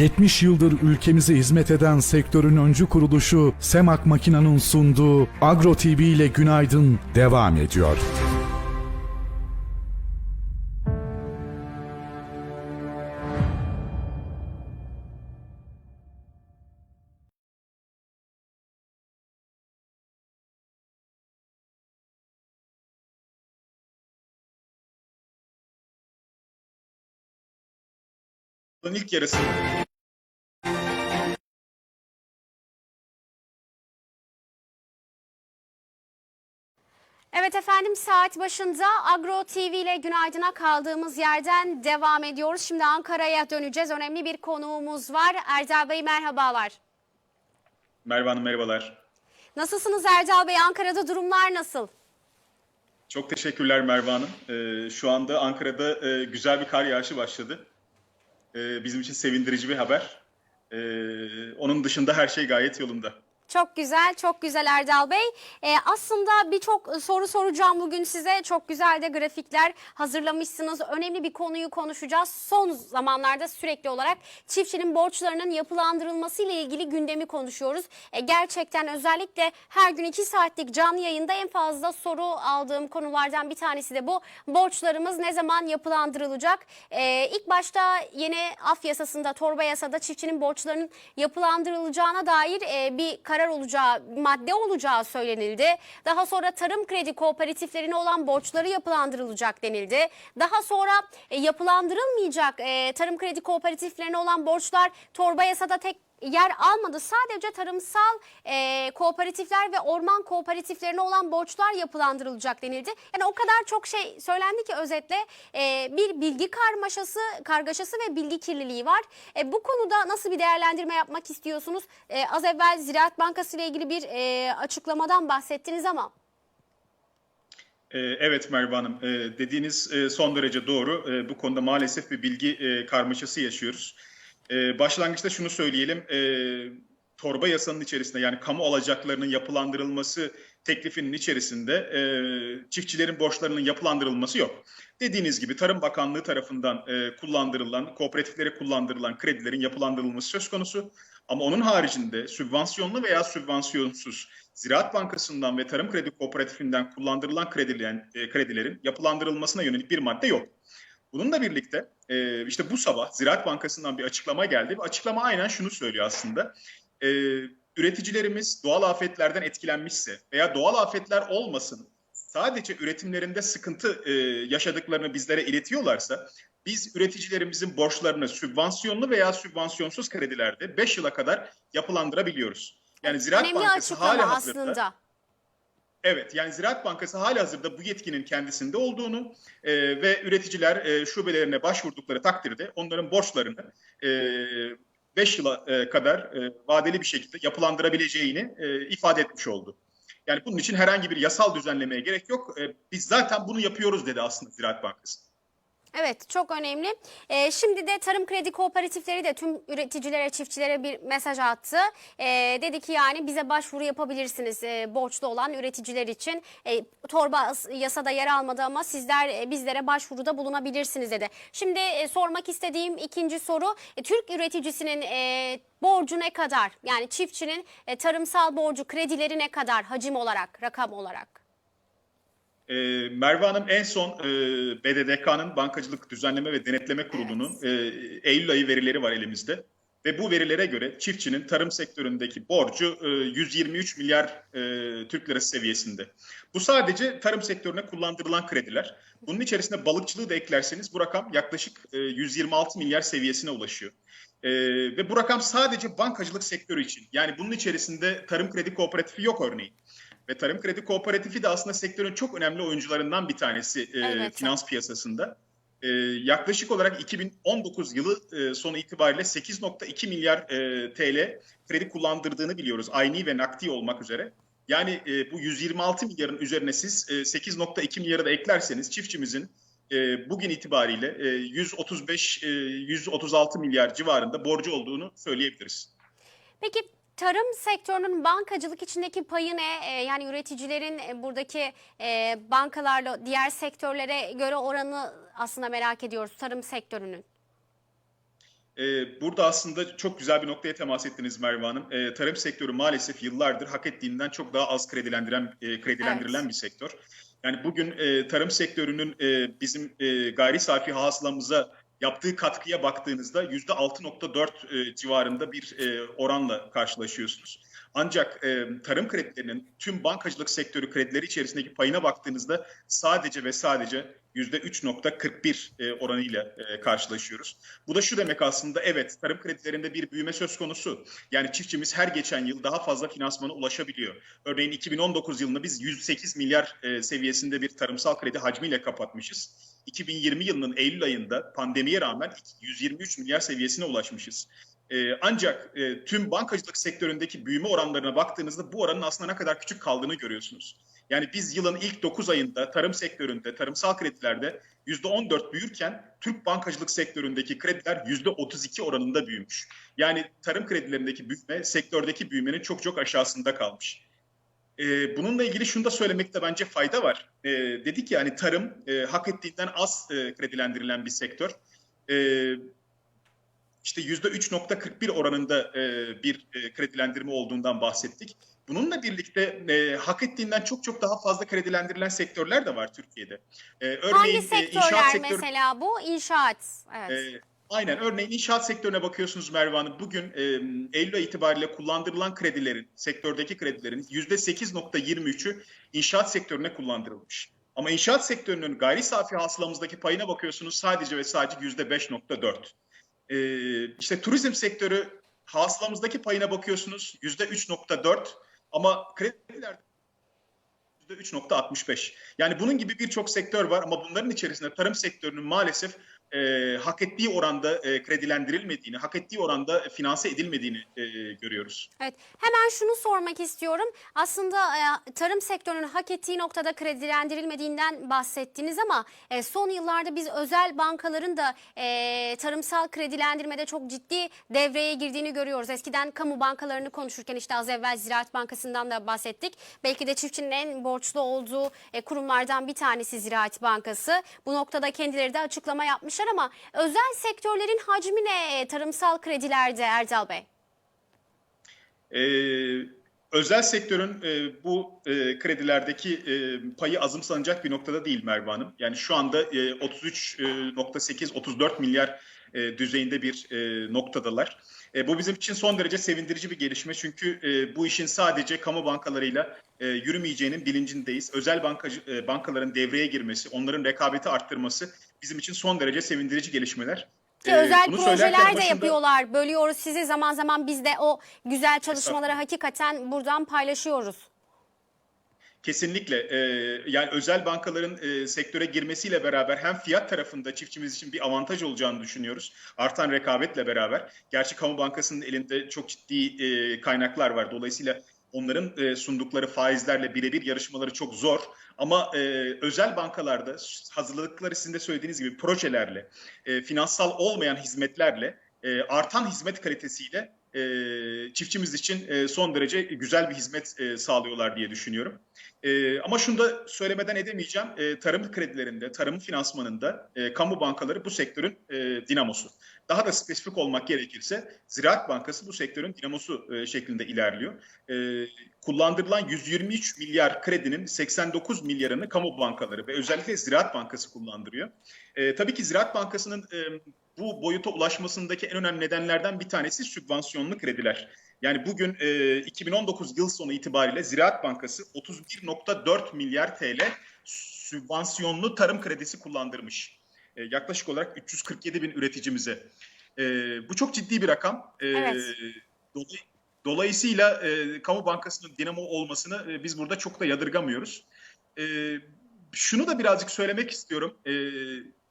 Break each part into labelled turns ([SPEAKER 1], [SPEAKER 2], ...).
[SPEAKER 1] 70 yıldır ülkemize hizmet eden sektörün öncü kuruluşu Semak Makina'nın sunduğu Agro TV ile Günaydın devam ediyor.
[SPEAKER 2] İlk yarısı
[SPEAKER 3] Evet efendim saat başında Agro TV ile günaydına kaldığımız yerden devam ediyoruz. Şimdi Ankara'ya döneceğiz. Önemli bir konuğumuz var. Erdal Bey merhabalar.
[SPEAKER 2] Merve Hanım merhabalar.
[SPEAKER 3] Nasılsınız Erdal Bey? Ankara'da durumlar nasıl?
[SPEAKER 2] Çok teşekkürler Merve Hanım. Ee, şu anda Ankara'da e, güzel bir kar yağışı başladı. Ee, bizim için sevindirici bir haber. Ee, onun dışında her şey gayet yolunda.
[SPEAKER 3] Çok güzel, çok güzel Erdal Bey. Ee, aslında birçok soru soracağım bugün size. Çok güzel de grafikler hazırlamışsınız. Önemli bir konuyu konuşacağız. Son zamanlarda sürekli olarak çiftçinin borçlarının yapılandırılması ile ilgili gündemi konuşuyoruz. Ee, gerçekten özellikle her gün iki saatlik canlı yayında en fazla soru aldığım konulardan bir tanesi de bu. Borçlarımız ne zaman yapılandırılacak? Ee, ilk başta yeni af yasasında, torba yasada çiftçinin borçlarının yapılandırılacağına dair e, bir karar olacağı, madde olacağı söylenildi. Daha sonra tarım kredi kooperatiflerine olan borçları yapılandırılacak denildi. Daha sonra e, yapılandırılmayacak e, tarım kredi kooperatiflerine olan borçlar torba yasada tek yer almadı. Sadece tarımsal e, kooperatifler ve orman kooperatiflerine olan borçlar yapılandırılacak denildi. Yani o kadar çok şey söylendi ki özetle e, bir bilgi karmaşası, kargaşası ve bilgi kirliliği var. E, bu konuda nasıl bir değerlendirme yapmak istiyorsunuz? E, az evvel Ziraat Bankası ile ilgili bir e, açıklamadan bahsettiniz ama.
[SPEAKER 2] Ee, Evet Merve Hanım, Ee, dediğiniz e, son derece doğru. Bu konuda maalesef bir bilgi e, karmaşası yaşıyoruz. Ee, Başlangıçta şunu söyleyelim, Ee, torba yasanın içerisinde yani kamu alacaklarının yapılandırılması teklifinin içerisinde e, çiftçilerin borçlarının yapılandırılması yok. Dediğiniz gibi Tarım Bakanlığı tarafından e, kullandırılan, kooperatiflere kullandırılan kredilerin yapılandırılması söz konusu. Ama onun haricinde sübvansiyonlu veya sübvansiyonsuz Ziraat Bankası'ndan ve Tarım Kredi Kooperatifinden kullandırılan kredilerin, e, kredilerin yapılandırılmasına yönelik bir madde yok. Bununla birlikte e, işte bu sabah Ziraat Bankası'ndan bir açıklama geldi. Ve açıklama aynen şunu söylüyor aslında. E, üreticilerimiz doğal afetlerden etkilenmişse veya doğal afetler olmasın sadece üretimlerinde sıkıntı e, yaşadıklarını bizlere iletiyorlarsa biz üreticilerimizin borçlarını sübvansiyonlu veya sübvansiyonsuz kredilerde 5 yıla kadar yapılandırabiliyoruz. Yani Ziraat
[SPEAKER 3] Önemli
[SPEAKER 2] Bankası hala hazırda
[SPEAKER 3] aslında.
[SPEAKER 2] Evet, yani Ziraat Bankası hali hazırda bu yetkinin kendisinde olduğunu e, ve üreticiler e, şubelerine başvurdukları takdirde onların borçlarını 5 yıla e, kadar e, vadeli bir şekilde yapılandırabileceğini e, ifade etmiş oldu. Yani bunun için herhangi bir yasal düzenlemeye gerek yok. E, biz zaten bunu yapıyoruz dedi aslında Ziraat Bankası.
[SPEAKER 3] Evet çok önemli. Ee, şimdi de tarım kredi kooperatifleri de tüm üreticilere, çiftçilere bir mesaj attı. Ee, dedi ki yani bize başvuru yapabilirsiniz e, borçlu olan üreticiler için. E, torba yasada yer almadı ama sizler e, bizlere başvuruda bulunabilirsiniz dedi. Şimdi e, sormak istediğim ikinci soru e, Türk üreticisinin e, borcu ne kadar? Yani çiftçinin e, tarımsal borcu kredileri ne kadar hacim olarak, rakam olarak?
[SPEAKER 2] E, Merve Hanım en son e, BDDK'nın Bankacılık Düzenleme ve Denetleme Kurulu'nun e, Eylül ayı verileri var elimizde. Ve bu verilere göre çiftçinin tarım sektöründeki borcu e, 123 milyar e, Türk lirası seviyesinde. Bu sadece tarım sektörüne kullandırılan krediler. Bunun içerisinde balıkçılığı da eklerseniz bu rakam yaklaşık e, 126 milyar seviyesine ulaşıyor. E, ve bu rakam sadece bankacılık sektörü için. Yani bunun içerisinde tarım kredi kooperatifi yok örneğin. Ve Tarım Kredi Kooperatifi de aslında sektörün çok önemli oyuncularından bir tanesi e,
[SPEAKER 3] Elbette.
[SPEAKER 2] finans piyasasında. E, yaklaşık olarak 2019 yılı e, sonu itibariyle 8.2 milyar e, TL kredi kullandırdığını biliyoruz. Ayni ve nakdi olmak üzere. Yani e, bu 126 milyarın üzerine siz e, 8.2 milyarı da eklerseniz çiftçimizin e, bugün itibariyle e, 135 e, 136 milyar civarında borcu olduğunu söyleyebiliriz.
[SPEAKER 3] Peki tarım sektörünün bankacılık içindeki payı ne? Ee, yani üreticilerin e, buradaki e, bankalarla diğer sektörlere göre oranı aslında merak ediyoruz tarım sektörünün.
[SPEAKER 2] Ee, burada aslında çok güzel bir noktaya temas ettiniz Merve Hanım. Ee, tarım sektörü maalesef yıllardır hak ettiğinden çok daha az kredilendiren, e, kredilendirilen
[SPEAKER 3] Evet.
[SPEAKER 2] bir sektör. Yani bugün e, tarım sektörünün e, bizim e, gayri safi hasılamıza yaptığı katkıya baktığınızda %6.4 e, civarında bir e, oranla karşılaşıyorsunuz. Ancak e, tarım kredilerinin tüm bankacılık sektörü kredileri içerisindeki payına baktığınızda sadece ve sadece %3.41 e, oranıyla e, karşılaşıyoruz. Bu da şu demek aslında evet tarım kredilerinde bir büyüme söz konusu. Yani çiftçimiz her geçen yıl daha fazla finansmana ulaşabiliyor. Örneğin 2019 yılını biz 108 milyar e, seviyesinde bir tarımsal kredi hacmiyle kapatmışız. 2020 yılının Eylül ayında pandemiye rağmen 123 milyar seviyesine ulaşmışız. Ee, ancak e, tüm bankacılık sektöründeki büyüme oranlarına baktığınızda bu oranın aslında ne kadar küçük kaldığını görüyorsunuz. Yani biz yılın ilk 9 ayında tarım sektöründe, tarımsal kredilerde %14 büyürken Türk bankacılık sektöründeki krediler %32 oranında büyümüş. Yani tarım kredilerindeki büyüme sektördeki büyümenin çok çok aşağısında kalmış. Ee, bununla ilgili şunu da söylemekte bence fayda var. Ee, dedik ya hani tarım e, hak ettiğinden az e, kredilendirilen bir sektör. Ee, işte %3.41 oranında e, bir e, kredilendirme olduğundan bahsettik. Bununla birlikte e, hak ettiğinden çok çok daha fazla kredilendirilен sektörler de var Türkiye'de. E, örneğin
[SPEAKER 3] Hangi
[SPEAKER 2] e, inşaat
[SPEAKER 3] sektörler
[SPEAKER 2] sektörü
[SPEAKER 3] mesela bu? İnşaat. Evet.
[SPEAKER 2] ee, aynen. Örneğin inşaat sektörüne bakıyorsunuz Merve Hanım. Bugün e, Eylül itibariyle kullandırılan kredilerin, sektördeki kredilerin %8.23'ü inşaat sektörüne kullandırılmış. Ama inşaat sektörünün gayri safi hasılamızdaki payına bakıyorsunuz sadece ve sadece %5.4. Ee, işte turizm sektörü hasılamızdaki payına bakıyorsunuz %3.4 ama krediler %3.65. Yani bunun gibi birçok sektör var ama bunların içerisinde tarım sektörünün maalesef e, hak ettiği oranda e, kredilendirilmediğini, hak ettiği oranda finanse edilmediğini e, görüyoruz.
[SPEAKER 3] Evet, hemen şunu sormak istiyorum. Aslında e, tarım sektörünün hak ettiği noktada kredilendirilmediğinden bahsettiniz ama e, son yıllarda biz özel bankaların da e, tarımsal kredilendirmede çok ciddi devreye girdiğini görüyoruz. Eskiden kamu bankalarını konuşurken işte az evvel Ziraat Bankası'ndan da bahsettik. Belki de çiftçinin en borçlu olduğu e, kurumlardan bir tanesi Ziraat Bankası. Bu noktada kendileri de açıklama yapmışlar ama özel sektörlerin hacmi ne e, tarımsal kredilerde Erdal Bey?
[SPEAKER 2] Ee, özel sektörün e, bu e, kredilerdeki e, payı azımsanacak bir noktada değil Merve Hanım. Yani şu anda e, 33.8-34 milyar e, düzeyinde bir e, noktadalar. E, bu bizim için son derece sevindirici bir gelişme çünkü e, bu işin sadece kamu bankalarıyla e, yürümeyeceğinin bilincindeyiz. Özel bankacı, e, bankaların devreye girmesi, onların rekabeti arttırması bizim için son derece sevindirici gelişmeler.
[SPEAKER 3] Ki
[SPEAKER 2] Ee,
[SPEAKER 3] özel projeler de yapıyorlar. Bölüyoruz sizi zaman zaman biz de o güzel çalışmaları hakikaten buradan paylaşıyoruz.
[SPEAKER 2] Kesinlikle. Ee, yani özel bankaların e, sektöre girmesiyle beraber hem fiyat tarafında çiftçimiz için bir avantaj olacağını düşünüyoruz. Artan rekabetle beraber. Gerçi kamu bankasının elinde çok ciddi e, kaynaklar var. Dolayısıyla onların e, sundukları faizlerle birebir yarışmaları çok zor. Ama e, özel bankalarda hazırladıkları sizin de söylediğiniz gibi projelerle, e, finansal olmayan hizmetlerle, e, artan hizmet kalitesiyle e, çiftçimiz için e, son derece güzel bir hizmet e, sağlıyorlar diye düşünüyorum. E, ama şunu da söylemeden edemeyeceğim. E, tarım kredilerinde, tarım finansmanında e, kamu bankaları bu sektörün e, dinamosu. Daha da spesifik olmak gerekirse Ziraat Bankası bu sektörün dinamosu e, şeklinde ilerliyor. E, kullandırılan 123 milyar kredinin 89 milyarını kamu bankaları ve özellikle Ziraat Bankası kullandırıyor. E, tabii ki Ziraat Bankası'nın e, bu boyuta ulaşmasındaki en önemli nedenlerden bir tanesi sübvansiyonlu krediler. Yani bugün e, 2019 yıl sonu itibariyle Ziraat Bankası 31.4 milyar TL sübvansiyonlu tarım kredisi kullandırmış. E, yaklaşık olarak 347 bin üreticimize. E, bu çok ciddi bir rakam. E,
[SPEAKER 3] Evet.
[SPEAKER 2] dolay- dolayısıyla e, kamu bankasının dinamo olmasını e, biz burada çok da yadırgamıyoruz. E, şunu da birazcık söylemek istiyorum. E,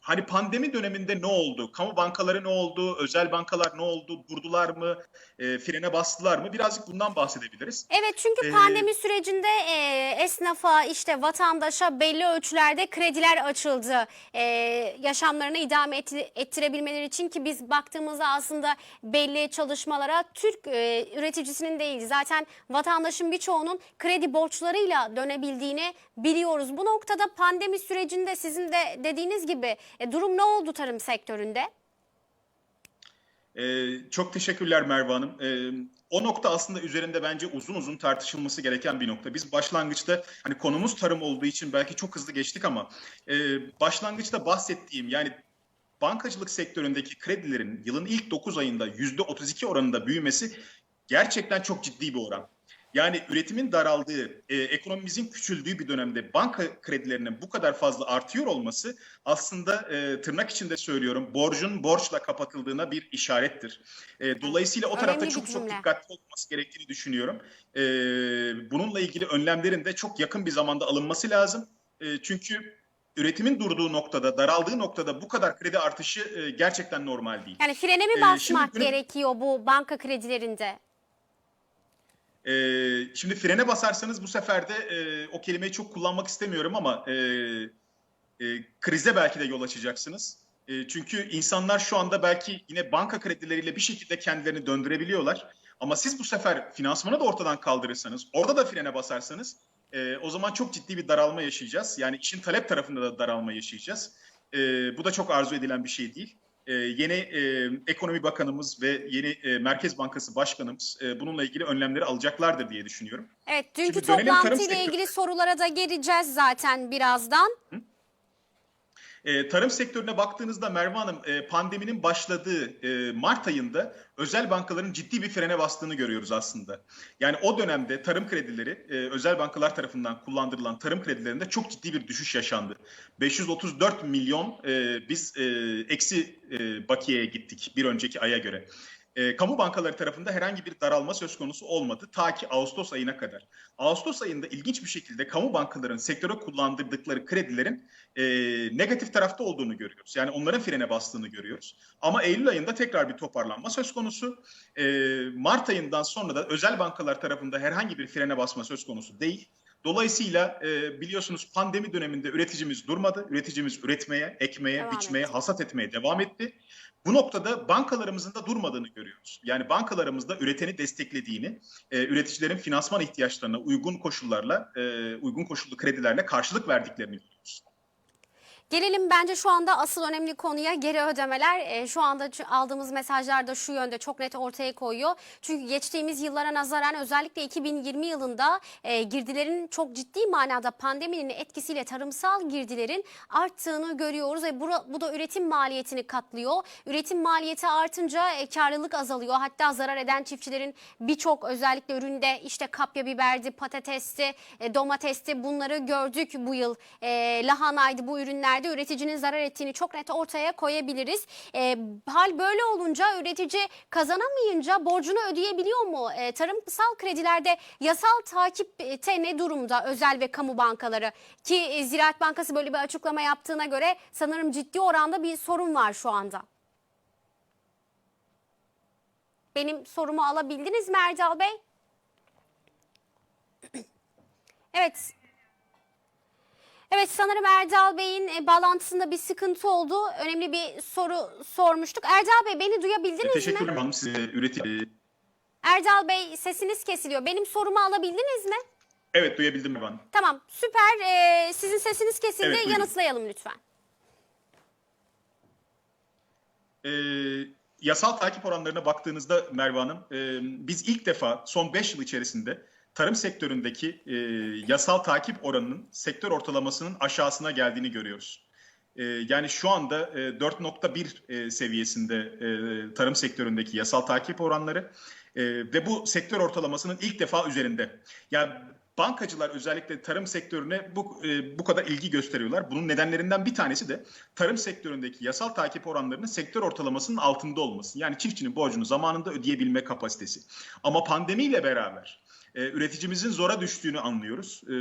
[SPEAKER 2] hani pandemi döneminde ne oldu? Kamu bankaları ne oldu? Özel bankalar ne oldu? Durdular mı? E, frene bastılar mı? Birazcık bundan bahsedebiliriz.
[SPEAKER 3] Evet çünkü
[SPEAKER 2] Ee,
[SPEAKER 3] pandemi sürecinde e, esnafa işte vatandaşa belli ölçülerde krediler açıldı. E, yaşamlarını idame et- ettirebilmeleri için ki biz baktığımızda aslında belli çalışmalara Türk e, üreticisinin değil zaten vatandaşın birçoğunun kredi borçlarıyla dönebildiğini biliyoruz. Bu noktada pandemi sürecinde sizin de dediğiniz gibi e, durum ne oldu tarım sektöründe?
[SPEAKER 2] Ee, çok teşekkürler Merve Hanım. Ee, o nokta aslında üzerinde bence uzun uzun tartışılması gereken bir nokta. Biz başlangıçta hani konumuz tarım olduğu için belki çok hızlı geçtik ama e, başlangıçta bahsettiğim yani bankacılık sektöründeki kredilerin yılın ilk 9 ayında %32 oranında büyümesi gerçekten çok ciddi bir oran. Yani üretimin daraldığı, e, ekonomimizin küçüldüğü bir dönemde banka kredilerinin bu kadar fazla artıyor olması aslında e, tırnak içinde söylüyorum borcun borçla kapatıldığına bir işarettir. E, dolayısıyla o
[SPEAKER 3] Önemli
[SPEAKER 2] tarafta
[SPEAKER 3] bir
[SPEAKER 2] çok çok dikkatli olması gerektiğini düşünüyorum. E, bununla ilgili önlemlerin de çok yakın bir zamanda alınması lazım. E, çünkü üretimin durduğu noktada, daraldığı noktada bu kadar kredi artışı e, gerçekten normal değil.
[SPEAKER 3] Yani frene mi
[SPEAKER 2] Ee,
[SPEAKER 3] basmak
[SPEAKER 2] şimdi günüm-
[SPEAKER 3] gerekiyor bu banka kredilerinde?
[SPEAKER 2] Ee, şimdi frene basarsanız bu sefer de e, o kelimeyi çok kullanmak istemiyorum ama e, e, krize belki de yol açacaksınız. E, çünkü insanlar şu anda belki yine banka kredileriyle bir şekilde kendilerini döndürebiliyorlar. Ama siz bu sefer finansmanı da ortadan kaldırırsanız, orada da frene basarsanız e, o zaman çok ciddi bir daralma yaşayacağız. Yani işin talep tarafında da daralma yaşayacağız. E, bu da çok arzu edilen bir şey değil. E, yeni e, ekonomi bakanımız ve yeni e, Merkez Bankası başkanımız e, bununla ilgili önlemleri alacaklardır diye düşünüyorum.
[SPEAKER 3] Evet dünkü
[SPEAKER 2] Şimdi
[SPEAKER 3] toplantıyla ilgili sorulara da geleceğiz zaten birazdan.
[SPEAKER 2] E, tarım sektörüne baktığınızda Merve Hanım e, pandeminin başladığı e, Mart ayında özel bankaların ciddi bir frene bastığını görüyoruz aslında. Yani o dönemde tarım kredileri e, özel bankalar tarafından kullandırılan tarım kredilerinde çok ciddi bir düşüş yaşandı. 534 milyon e, biz e, eksi e, bakiyeye gittik bir önceki aya göre. E, kamu bankaları tarafında herhangi bir daralma söz konusu olmadı ta ki Ağustos ayına kadar. Ağustos ayında ilginç bir şekilde kamu bankaların sektöre kullandırdıkları kredilerin e, negatif tarafta olduğunu görüyoruz. Yani onların frene bastığını görüyoruz. Ama Eylül ayında tekrar bir toparlanma söz konusu. E, Mart ayından sonra da özel bankalar tarafında herhangi bir frene basma söz konusu değil. Dolayısıyla e, biliyorsunuz pandemi döneminde üreticimiz durmadı. Üreticimiz üretmeye, ekmeye,
[SPEAKER 3] Devam
[SPEAKER 2] biçmeye,
[SPEAKER 3] etti.
[SPEAKER 2] hasat etmeye devam etti. Bu noktada bankalarımızın da durmadığını görüyoruz. Yani bankalarımızda üreteni desteklediğini, e, üreticilerin finansman ihtiyaçlarına uygun koşullarla, e, uygun koşullu kredilerle karşılık verdiklerini görüyoruz.
[SPEAKER 3] Gelelim bence şu anda asıl önemli konuya geri ödemeler. E, şu anda aldığımız mesajlar da şu yönde çok net ortaya koyuyor. Çünkü geçtiğimiz yıllara nazaran özellikle 2020 yılında e, girdilerin çok ciddi manada pandeminin etkisiyle tarımsal girdilerin arttığını görüyoruz. ve bu, bu da üretim maliyetini katlıyor. Üretim maliyeti artınca e, karlılık azalıyor. Hatta zarar eden çiftçilerin birçok özellikle üründe işte kapya biberdi, patatesti, e, domatesti bunları gördük bu yıl. E, lahanaydı bu ürünlerde üreticinin zarar ettiğini çok net ortaya koyabiliriz. E, hal böyle olunca üretici kazanamayınca borcunu ödeyebiliyor mu? E, tarımsal kredilerde yasal takipte ne durumda özel ve kamu bankaları? Ki e, Ziraat Bankası böyle bir açıklama yaptığına göre sanırım ciddi oranda bir sorun var şu anda. Benim sorumu alabildiniz mi Erdal Bey? Evet. Evet sanırım Erdal Bey'in e, bağlantısında bir sıkıntı oldu. Önemli bir soru sormuştuk. Erdal Bey beni duyabildiniz
[SPEAKER 2] Teşekkür
[SPEAKER 3] mi?
[SPEAKER 2] ederim hanım size üretici.
[SPEAKER 3] Erdal Bey sesiniz kesiliyor. Benim sorumu alabildiniz mi?
[SPEAKER 2] Evet duyabildim mi ben?
[SPEAKER 3] Tamam süper. Ee, sizin sesiniz kesildi.
[SPEAKER 2] Evet, buyurun.
[SPEAKER 3] Yanıtlayalım lütfen.
[SPEAKER 2] Ee, yasal takip oranlarına baktığınızda Merve Hanım, e, biz ilk defa son 5 yıl içerisinde tarım sektöründeki e, yasal takip oranının sektör ortalamasının aşağısına geldiğini görüyoruz. E, yani şu anda e, 4.1 e, seviyesinde e, tarım sektöründeki yasal takip oranları e, ve bu sektör ortalamasının ilk defa üzerinde. Yani bankacılar özellikle tarım sektörüne bu e, bu kadar ilgi gösteriyorlar. Bunun nedenlerinden bir tanesi de tarım sektöründeki yasal takip oranlarının sektör ortalamasının altında olması. Yani çiftçinin borcunu zamanında ödeyebilme kapasitesi. Ama pandemiyle beraber e, üreticimizin zora düştüğünü anlıyoruz E,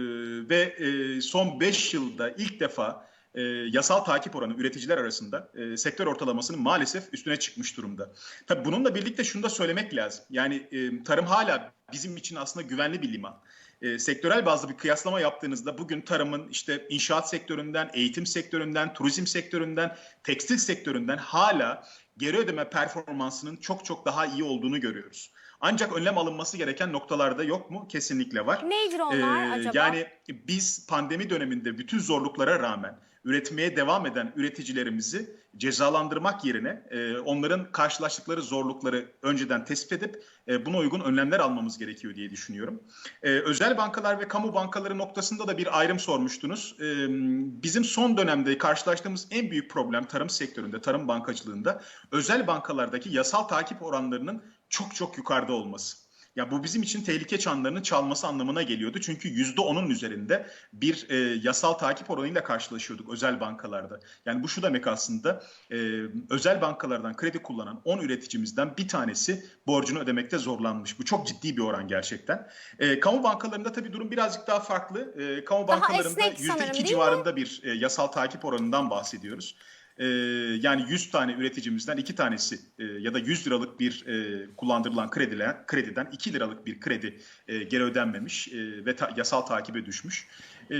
[SPEAKER 2] ve e, son 5 yılda ilk defa e, yasal takip oranı üreticiler arasında e, sektör ortalamasının maalesef üstüne çıkmış durumda. Tabii bununla birlikte şunu da söylemek lazım. Yani e, tarım hala bizim için aslında güvenli bir liman. E, sektörel bazlı bir kıyaslama yaptığınızda bugün tarımın işte inşaat sektöründen, eğitim sektöründen, turizm sektöründen, tekstil sektöründen hala geri ödeme performansının çok çok daha iyi olduğunu görüyoruz. Ancak önlem alınması gereken noktalarda yok mu? Kesinlikle var.
[SPEAKER 3] Nedir onlar
[SPEAKER 2] Ee,
[SPEAKER 3] acaba?
[SPEAKER 2] Yani biz pandemi döneminde bütün zorluklara rağmen üretmeye devam eden üreticilerimizi cezalandırmak yerine e, onların karşılaştıkları zorlukları önceden tespit edip e, buna uygun önlemler almamız gerekiyor diye düşünüyorum. E, özel bankalar ve kamu bankaları noktasında da bir ayrım sormuştunuz. E, bizim son dönemde karşılaştığımız en büyük problem tarım sektöründe, tarım bankacılığında özel bankalardaki yasal takip oranlarının çok çok yukarıda olması. Ya bu bizim için tehlike çanlarının çalması anlamına geliyordu. Çünkü yüzde onun üzerinde bir e, yasal takip oranıyla karşılaşıyorduk özel bankalarda. Yani bu şu demek aslında e, özel bankalardan kredi kullanan 10 üreticimizden bir tanesi borcunu ödemekte zorlanmış. Bu çok ciddi bir oran gerçekten. E, kamu bankalarında tabii durum birazcık daha farklı. E, kamu
[SPEAKER 3] Daha
[SPEAKER 2] bankalarında
[SPEAKER 3] esnek sanırım,
[SPEAKER 2] yüzde
[SPEAKER 3] değil
[SPEAKER 2] iki
[SPEAKER 3] mi?
[SPEAKER 2] civarında bir e, yasal takip oranından bahsediyoruz. Ee, yani 100 tane üreticimizden 2 tanesi e, ya da 100 liralık bir e, kullandırılan kredilen, krediden 2 liralık bir kredi e, geri ödenmemiş e, ve ta- yasal takibe düşmüş. E,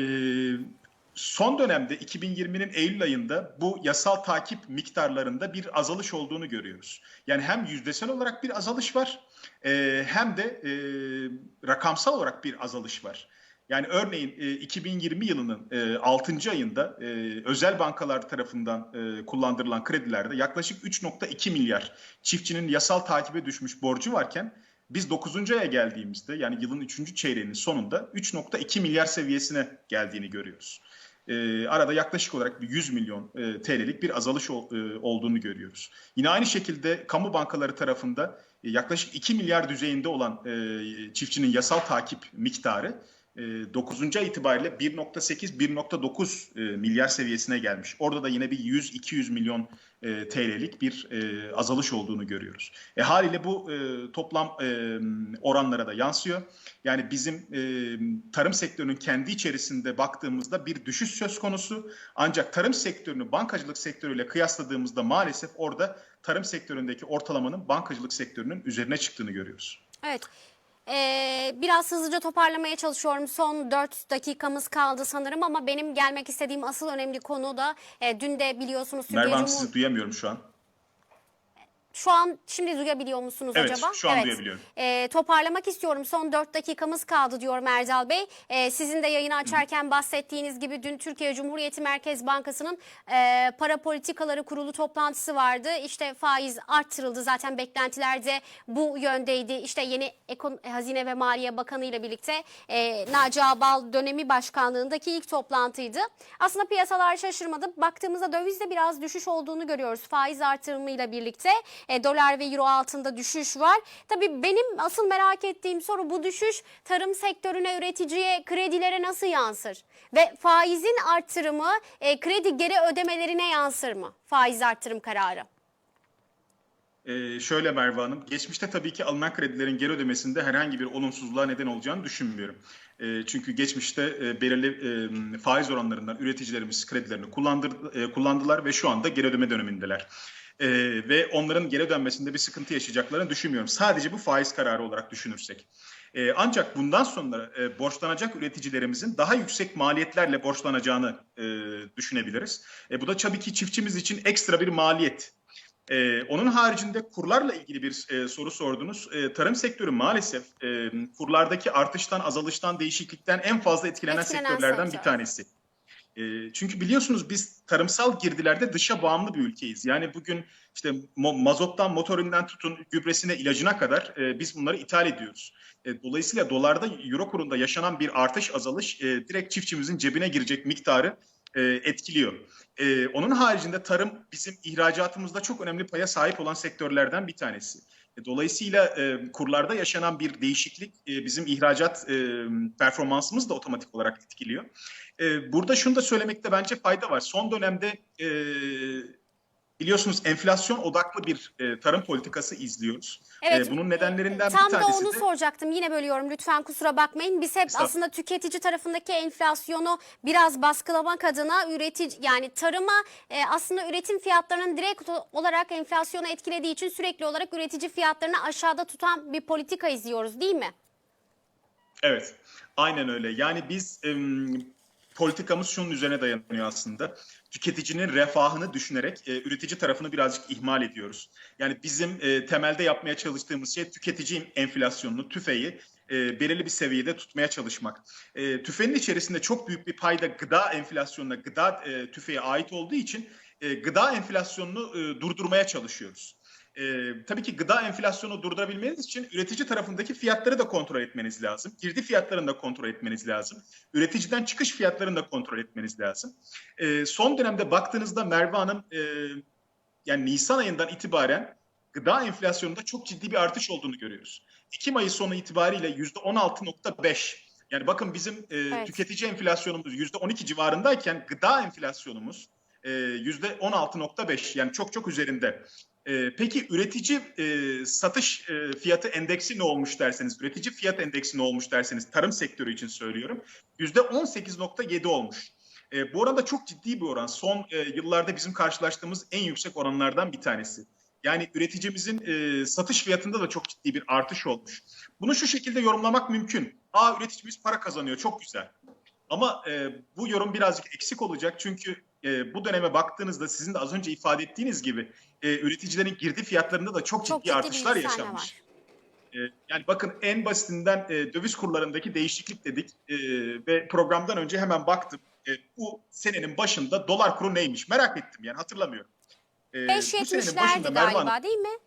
[SPEAKER 2] son dönemde 2020'nin Eylül ayında bu yasal takip miktarlarında bir azalış olduğunu görüyoruz. Yani hem yüzdesel olarak bir azalış var e, hem de e, rakamsal olarak bir azalış var. Yani örneğin e, 2020 yılının e, 6. ayında e, özel bankalar tarafından e, kullandırılan kredilerde yaklaşık 3.2 milyar çiftçinin yasal takibe düşmüş borcu varken biz 9. aya geldiğimizde yani yılın 3. çeyreğinin sonunda 3.2 milyar seviyesine geldiğini görüyoruz. E, arada yaklaşık olarak bir 100 milyon e, TL'lik bir azalış ol- e, olduğunu görüyoruz. Yine aynı şekilde kamu bankaları tarafında e, yaklaşık 2 milyar düzeyinde olan e, çiftçinin yasal takip miktarı 9. ay itibariyle 1.8-1.9 e, milyar seviyesine gelmiş. Orada da yine bir 100-200 milyon e, TL'lik bir e, azalış olduğunu görüyoruz. E, haliyle bu e, toplam e, oranlara da yansıyor. Yani bizim e, tarım sektörünün kendi içerisinde baktığımızda bir düşüş söz konusu. Ancak tarım sektörünü bankacılık sektörüyle kıyasladığımızda maalesef orada tarım sektöründeki ortalamanın bankacılık sektörünün üzerine çıktığını görüyoruz.
[SPEAKER 3] Evet. Ee, biraz hızlıca toparlamaya çalışıyorum. Son 4 dakikamız kaldı sanırım ama benim gelmek istediğim asıl önemli konu da e, dün de biliyorsunuz Türkiye
[SPEAKER 2] Merve Hanım
[SPEAKER 3] Cumhur-
[SPEAKER 2] sizi duyamıyorum şu an.
[SPEAKER 3] Şu an şimdi duyabiliyor musunuz
[SPEAKER 2] Evet,
[SPEAKER 3] acaba?
[SPEAKER 2] şu an duyabiliyorum.
[SPEAKER 3] Ee, toparlamak istiyorum. Son 4 dakikamız kaldı diyor Erdal Bey. Ee, sizin de yayını açarken bahsettiğiniz gibi dün Türkiye Cumhuriyeti Merkez Bankası'nın e, para politikaları kurulu toplantısı vardı. İşte faiz arttırıldı. Zaten beklentiler de bu yöndeydi. İşte yeni Ekon Hazine ve Maliye Bakanı ile birlikte e, Naci Ağbal dönemi başkanlığındaki ilk toplantıydı. Aslında piyasalar şaşırmadı. Baktığımızda dövizde biraz düşüş olduğunu görüyoruz. Faiz artırımıyla birlikte e, dolar ve euro altında düşüş var. Tabii benim asıl merak ettiğim soru bu düşüş tarım sektörüne, üreticiye, kredilere nasıl yansır? Ve faizin artırımı e, kredi geri ödemelerine yansır mı? Faiz artırım kararı.
[SPEAKER 2] Ee, şöyle Merve Hanım, geçmişte tabii ki alınan kredilerin geri ödemesinde herhangi bir olumsuzluğa neden olacağını düşünmüyorum. Ee, çünkü geçmişte e, belirli e, faiz oranlarından üreticilerimiz kredilerini kullandır, e, kullandılar ve şu anda geri ödeme dönemindeler. Ee, ve onların geri dönmesinde bir sıkıntı yaşayacaklarını düşünmüyorum. Sadece bu faiz kararı olarak düşünürsek. Ee, ancak bundan sonra e, borçlanacak üreticilerimizin daha yüksek maliyetlerle borçlanacağını e, düşünebiliriz. E, bu da tabii ki çiftçimiz için ekstra bir maliyet. Ee, onun haricinde kurlarla ilgili bir e, soru sordunuz. E, tarım sektörü maalesef e, kurlardaki artıştan, azalıştan, değişiklikten en fazla etkilenen,
[SPEAKER 3] Etkilenen
[SPEAKER 2] sektörlerden
[SPEAKER 3] sektör.
[SPEAKER 2] bir tanesi. E, çünkü biliyorsunuz biz tarımsal girdilerde dışa bağımlı bir ülkeyiz. Yani bugün işte mazottan, motorinden tutun, gübresine, ilacına kadar e, biz bunları ithal ediyoruz. E, dolayısıyla dolarda, euro kurunda yaşanan bir artış, azalış e, direkt çiftçimizin cebine girecek miktarı e, etkiliyor. Ee, onun haricinde tarım bizim ihracatımızda çok önemli paya sahip olan sektörlerden bir tanesi. E, Dolayısıyla e, kurlarda yaşanan bir değişiklik e, bizim ihracat e, performansımızı da otomatik olarak etkiliyor. E, burada şunu da söylemekte bence fayda var. Son dönemde e, biliyorsunuz enflasyon odaklı bir e, tarım politikası izliyoruz.
[SPEAKER 3] Evet.
[SPEAKER 2] E, bunun nedenlerinden
[SPEAKER 3] Tam
[SPEAKER 2] bir
[SPEAKER 3] da
[SPEAKER 2] tanesi
[SPEAKER 3] onu
[SPEAKER 2] de...
[SPEAKER 3] soracaktım. Yine bölüyorum lütfen kusura bakmayın. Biz hep aslında tüketici tarafındaki enflasyonu biraz baskılamak adına üretici yani tarıma e, aslında üretim fiyatlarının direkt olarak enflasyonu etkilediği için sürekli olarak üretici fiyatlarını aşağıda tutan bir politika izliyoruz değil mi?
[SPEAKER 2] Evet, aynen öyle. Yani biz em, politikamız şunun üzerine dayanıyor aslında. Tüketicinin refahını düşünerek e, üretici tarafını birazcık ihmal ediyoruz. Yani bizim e, temelde yapmaya çalıştığımız şey tüketici enflasyonunu, tüfeği e, belirli bir seviyede tutmaya çalışmak. E, tüfeğin içerisinde çok büyük bir payda gıda enflasyonuna, gıda e, tüfeğe ait olduğu için e, gıda enflasyonunu e, durdurmaya çalışıyoruz. E, tabii ki gıda enflasyonu durdurabilmeniz için üretici tarafındaki fiyatları da kontrol etmeniz lazım. Girdi fiyatlarını da kontrol etmeniz lazım. Üreticiden çıkış fiyatlarını da kontrol etmeniz lazım. E, son dönemde baktığınızda Merve Hanım e, yani Nisan ayından itibaren gıda enflasyonunda çok ciddi bir artış olduğunu görüyoruz. Ekim ayı sonu itibariyle %16.5 yani bakın bizim e,
[SPEAKER 3] Evet.
[SPEAKER 2] tüketici enflasyonumuz %12 civarındayken gıda enflasyonumuz e, %16.5 yani çok çok üzerinde. E, peki üretici e, satış e, fiyatı endeksi ne olmuş derseniz, üretici fiyat endeksi ne olmuş derseniz tarım sektörü için söylüyorum %18.7 olmuş. E, bu oranda çok ciddi bir oran. Son e, yıllarda bizim karşılaştığımız en yüksek oranlardan bir tanesi. Yani üreticimizin e, satış fiyatında da çok ciddi bir artış olmuş. Bunu şu şekilde yorumlamak mümkün. Aa üreticimiz para kazanıyor çok güzel. Ama e, bu yorum birazcık eksik olacak çünkü e, bu döneme baktığınızda sizin de az önce ifade ettiğiniz gibi e, üreticilerin girdi fiyatlarında da çok ciddi,
[SPEAKER 3] Çok ciddi
[SPEAKER 2] artışlar yaşanmış.
[SPEAKER 3] var.
[SPEAKER 2] E, yani bakın en basitinden e, döviz kurlarındaki değişiklik dedik e, ve programdan önce hemen baktım. E, bu senenin başında dolar kuru neymiş merak ettim yani hatırlamıyorum. E, bu senenin
[SPEAKER 3] 5.70'lerdi
[SPEAKER 2] Merve Hanım,
[SPEAKER 3] galiba değil mi?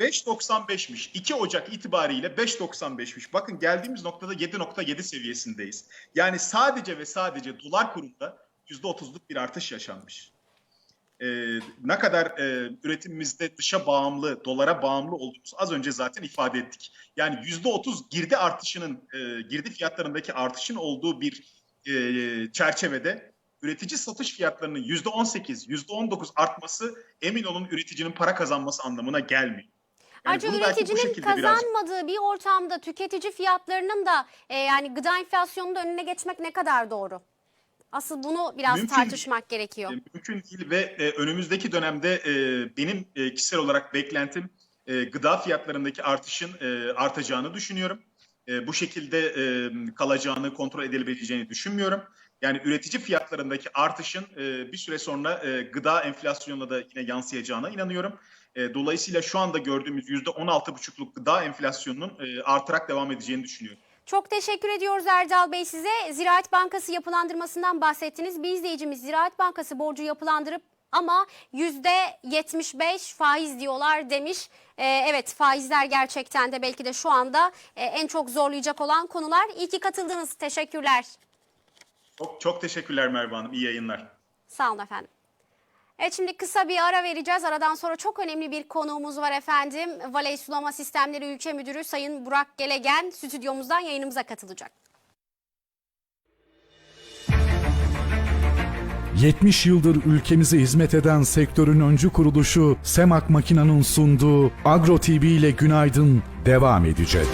[SPEAKER 2] 5.95'miş. 2 Ocak itibariyle 5.95'miş. Bakın geldiğimiz noktada 7.7 seviyesindeyiz. Yani sadece ve sadece dolar kurunda %30'luk bir artış yaşanmış. Ee, ne kadar e, üretimimizde dışa bağımlı, dolara bağımlı olduğumuz az önce zaten ifade ettik. Yani %30 girdi artışının, e, girdi fiyatlarındaki artışın olduğu bir e, çerçevede üretici satış fiyatlarının %18, %19 artması emin olun üreticinin para kazanması anlamına gelmiyor. Yani
[SPEAKER 3] Ayrıca üreticinin kazanmadığı bir ortamda tüketici fiyatlarının da e, yani gıda enflasyonunun da önüne geçmek ne kadar doğru? Asıl bunu biraz
[SPEAKER 2] Mümkün
[SPEAKER 3] tartışmak gerekiyor.
[SPEAKER 2] E, mümkün değil ve e, önümüzdeki dönemde e, benim e, kişisel olarak beklentim e, gıda fiyatlarındaki artışın e, artacağını düşünüyorum. E, bu şekilde e, kalacağını, kontrol edilebileceğini düşünmüyorum. Yani üretici fiyatlarındaki artışın e, bir süre sonra e, gıda enflasyonuna da yine yansıyacağına inanıyorum. E, dolayısıyla şu anda gördüğümüz %16,5'luk gıda enflasyonunun e, artarak devam edeceğini düşünüyorum.
[SPEAKER 3] Çok teşekkür ediyoruz Erdal Bey size. Ziraat Bankası yapılandırmasından bahsettiniz. Bir izleyicimiz Ziraat Bankası borcu yapılandırıp ama %75 faiz diyorlar demiş. Ee, evet faizler gerçekten de belki de şu anda e, en çok zorlayacak olan konular. İyi ki katıldınız. Teşekkürler.
[SPEAKER 2] Çok, çok teşekkürler Merve Hanım. İyi yayınlar.
[SPEAKER 3] Sağ olun efendim. Evet şimdi kısa bir ara vereceğiz. Aradan sonra çok önemli bir konuğumuz var efendim. Valey Sulama Sistemleri Ülke Müdürü Sayın Burak Gelegen stüdyomuzdan yayınımıza katılacak.
[SPEAKER 1] 70 yıldır ülkemize hizmet eden sektörün öncü kuruluşu Semak Makina'nın sunduğu Agro TV ile Günaydın devam edecek.